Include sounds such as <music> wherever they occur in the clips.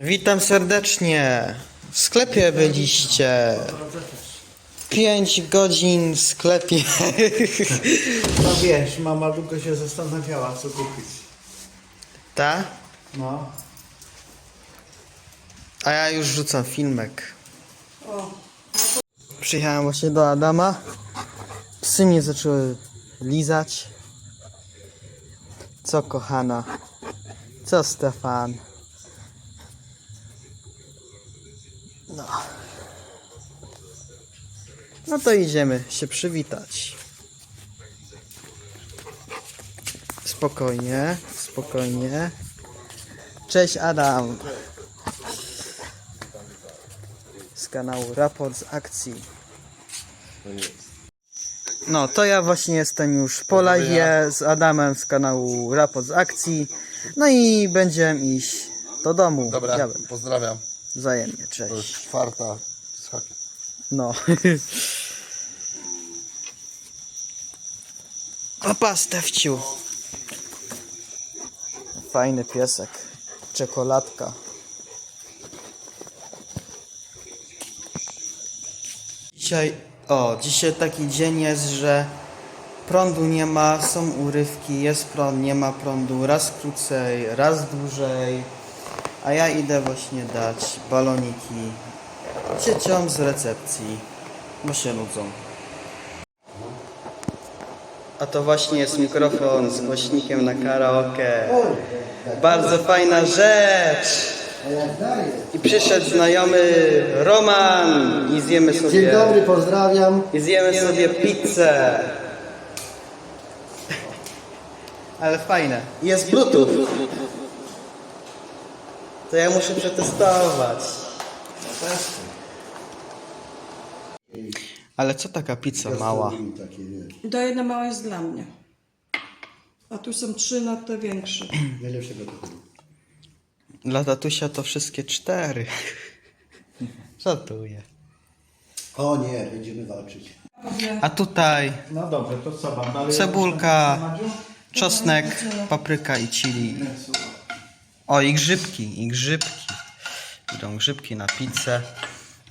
Witam serdecznie. W sklepie byliście. 5 godzin w sklepie. <laughs> No wiesz, mama długo się zastanawiała, co kupić. Ta? No. A ja już rzucam filmek. Przyjechałem właśnie do Adama. Psy mnie zaczęły lizać. Co kochana? Co Stefan? No to idziemy się przywitać. Spokojnie, spokojnie. Cześć Adam. Z kanału Raport z akcji. No, to ja właśnie jestem już po live z Adamem z kanału Raport z akcji. No i będziemy iść do domu. Dobra, Ja pozdrawiam. Wzajemnie, To cześć. już czwarta z hakiem. No. <laughs> Opa, Stefciu. Fajny piesek. Czekoladka. Dzisiaj, o, dzisiaj taki dzień jest, że prądu nie ma, są urywki, jest prąd, nie ma prądu, raz krócej, raz dłużej. A ja idę właśnie dać baloniki dzieciom z recepcji, bo się nudzą. A to właśnie jest mikrofon z głośnikiem na karaoke. Bardzo fajna rzecz! I przyszedł znajomy Roman i zjemy sobie, Dzień dobry, pozdrawiam. i zjemy sobie pizzę. Ale fajne. Jest Bluetooth. To ja muszę przetestować. Ale co taka pizza mała? Takie, wiesz, To jedna mała jest dla mnie. A tu są trzy na te większe. <clears throat> najlepszego typu. Dla tatusia to wszystkie cztery. <laughs> Żartuję. O nie, będziemy walczyć. A tutaj No dobrze, to co wam dalej? cebulka, czosnek, papryka i chili. O, i grzybki, i grzybki. Idą grzybki na pizzę.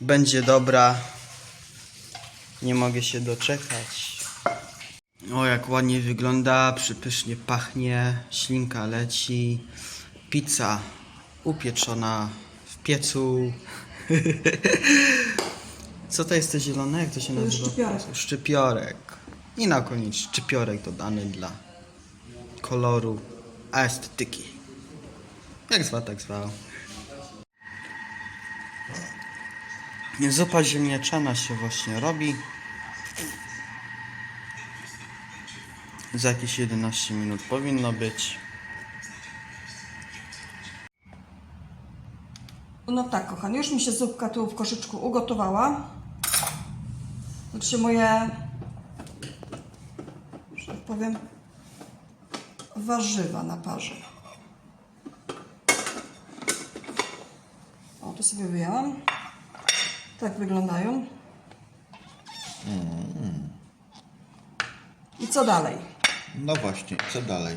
Będzie dobra. Nie mogę się doczekać. O, jak ładnie wygląda, przypysznie pachnie, ślinka leci. Pizza upieczona w piecu. <laughs> Co to jest to zielone? Jak to się nazywa? szczypiorek. Szczypiorek. I na koniec szczypiorek dodany dla koloru estetyki. Jak zwał, tak zwał. Zupa ziemniaczana się właśnie robi. Za jakieś 11 minut powinno być. No tak, kochani, już mi się zupka tu w koszyczku ugotowała. Znaczy moje, że tak powiem, warzywa na parze. O, to sobie wyjęłam. Tak wyglądają. I co dalej? No właśnie, co dalej?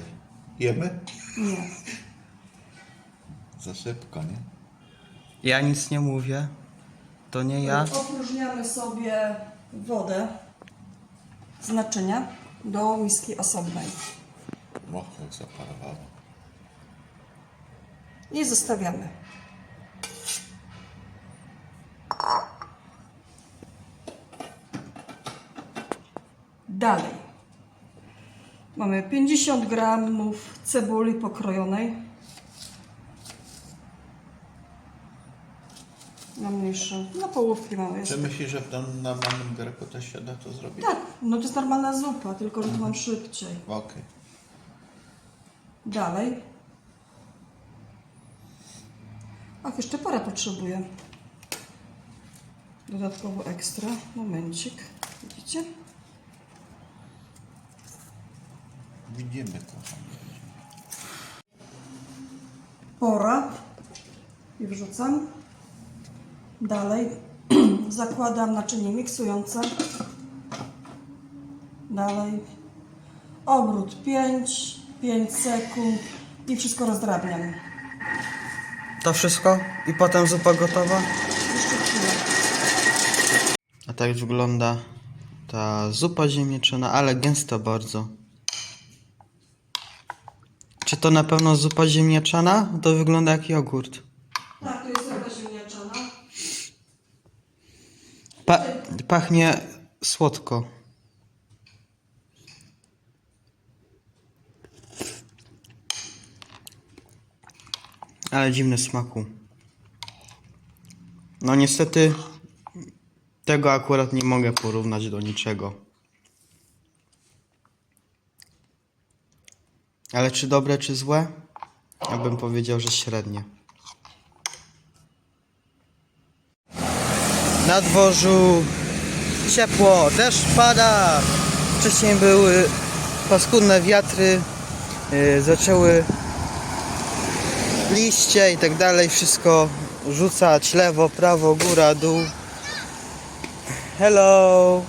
Jemy? Nie. Za szybko, nie? Ja nic nie mówię. To nie ja. Opróżniamy sobie wodę z naczynia do miski osobnej Och, jak zaparowało. i zostawiamy. Dalej. Mamy 50 gramów cebuli pokrojonej. Na mniejsze, na połówki mamy. Czy myślisz, że w tym normalnym garku też się da to zrobić? Tak, no to jest normalna zupa, tylko że tu mam szybciej. Okej. Dalej. Ach, jeszcze para potrzebuję. Dodatkowo ekstra. Momencik. Widzicie? Widzimy, kochani. Pora. I wrzucam. Dalej. <clears throat> Zakładam naczynie miksujące. Dalej. Obrót 5, 5 sekund i wszystko rozdrabniam. To wszystko? I potem zupa gotowa? Jeszcze chwilę. A tak wygląda ta zupa ziemniaczana, ale gęsta bardzo. Czy to na pewno zupa ziemniaczana? To wygląda jak jogurt. Tak, to jest zupa ziemniaczana. Pa pachnie słodko. Ale dziwny smaku. No niestety tego akurat nie mogę porównać do niczego. Ale czy dobre, czy złe? Ja bym powiedział, że średnie. Na dworzu ciepło, deszcz pada. Wcześniej były paskudne wiatry, yy, zaczęły liście i tak dalej, wszystko rzucać lewo, prawo, góra, dół. Hello.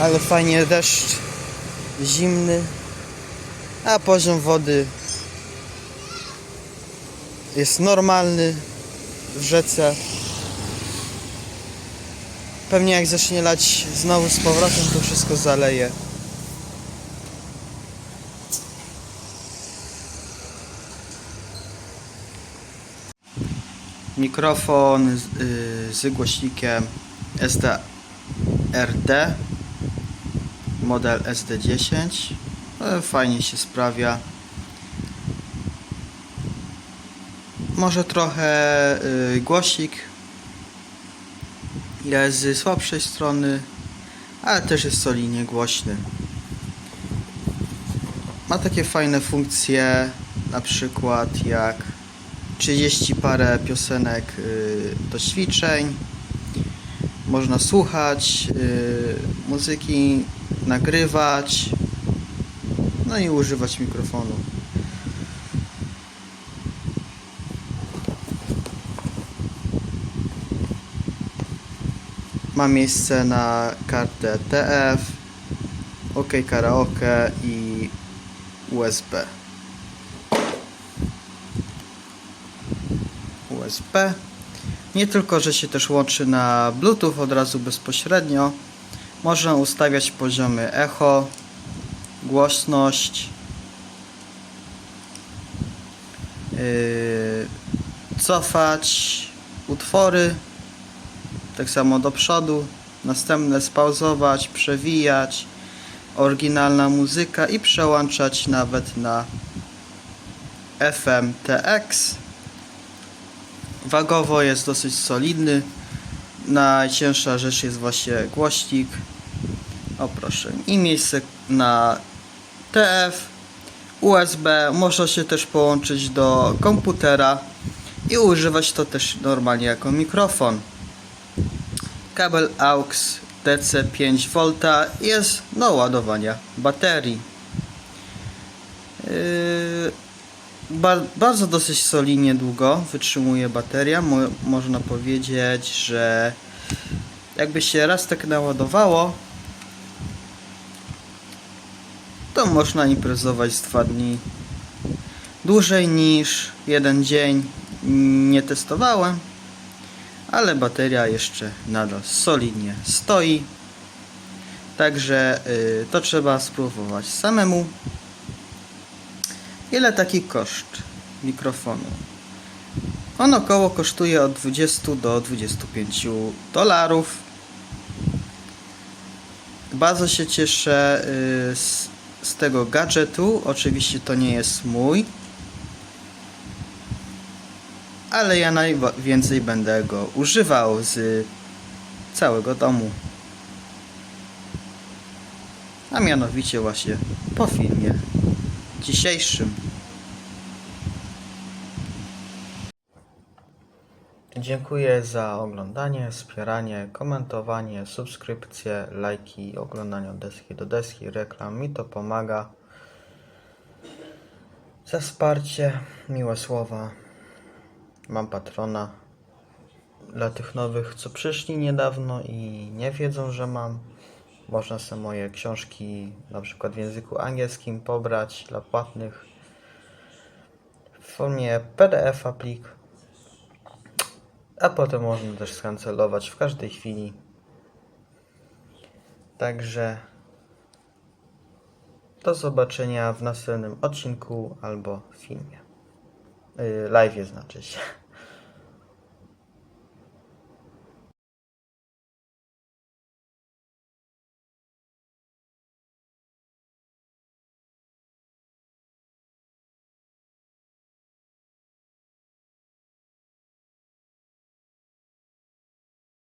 Ale fajnie deszcz zimny, a poziom wody jest normalny w rzece. Pewnie jak zacznie lać znowu z powrotem, to wszystko zaleje. Mikrofon z, y, z głośnikiem SDRD model SD10 E, fajnie się sprawia. Może trochę y, głosik. Jest z słabszej strony ale też jest solidnie głośny. Ma takie fajne funkcje na przykład jak 30 parę piosenek y, do ćwiczeń. Można słuchać y, muzyki nagrywać no i używać mikrofonu ma miejsce na kartę TF, OK Karaoke i USB. USB. Nie tylko, że się też łączy na Bluetooth od razu bezpośrednio. Można ustawiać poziomy echo, głośność, yy, cofać utwory tak samo do przodu, następne spauzować, przewijać, oryginalna muzyka i przełączać nawet na FM TX. Wagowo jest dosyć solidny. Najcięższa rzecz jest właśnie głośnik. O proszę. I miejsce na TF, USB. Można się też połączyć do komputera i używać to też normalnie jako mikrofon kabel AUX DC 5V jest do ładowania baterii. Yy, ba bardzo dosyć solidnie długo wytrzymuje bateria. Mo można powiedzieć, że jakby się raz tak naładowało, to można imprezować z dwa dni. Dłużej niż jeden dzień nie testowałem ale bateria jeszcze nadal solidnie stoi. Także y, to trzeba spróbować samemu. Ile taki koszt mikrofonu? On około kosztuje od 20 do 25 dolarów. Bardzo się cieszę y, z, z tego gadżetu. Oczywiście to nie jest mój ale ja najwięcej będę go używał z całego domu. A mianowicie właśnie po filmie dzisiejszym. Dziękuję za oglądanie, wspieranie, komentowanie, subskrypcje, lajki, oglądanie od deski do deski, reklam. Mi to pomaga. Za wsparcie, miłe słowa. Mam patrona. Dla tych nowych, co przyszli niedawno i nie wiedzą, że mam. Można sobie moje książki na przykład w języku angielskim pobrać dla płatnych w formie PDF-a plik. A potem można też skancelować w każdej chwili. Także do zobaczenia w następnym odcinku albo filmie. Yy, live znaczy się.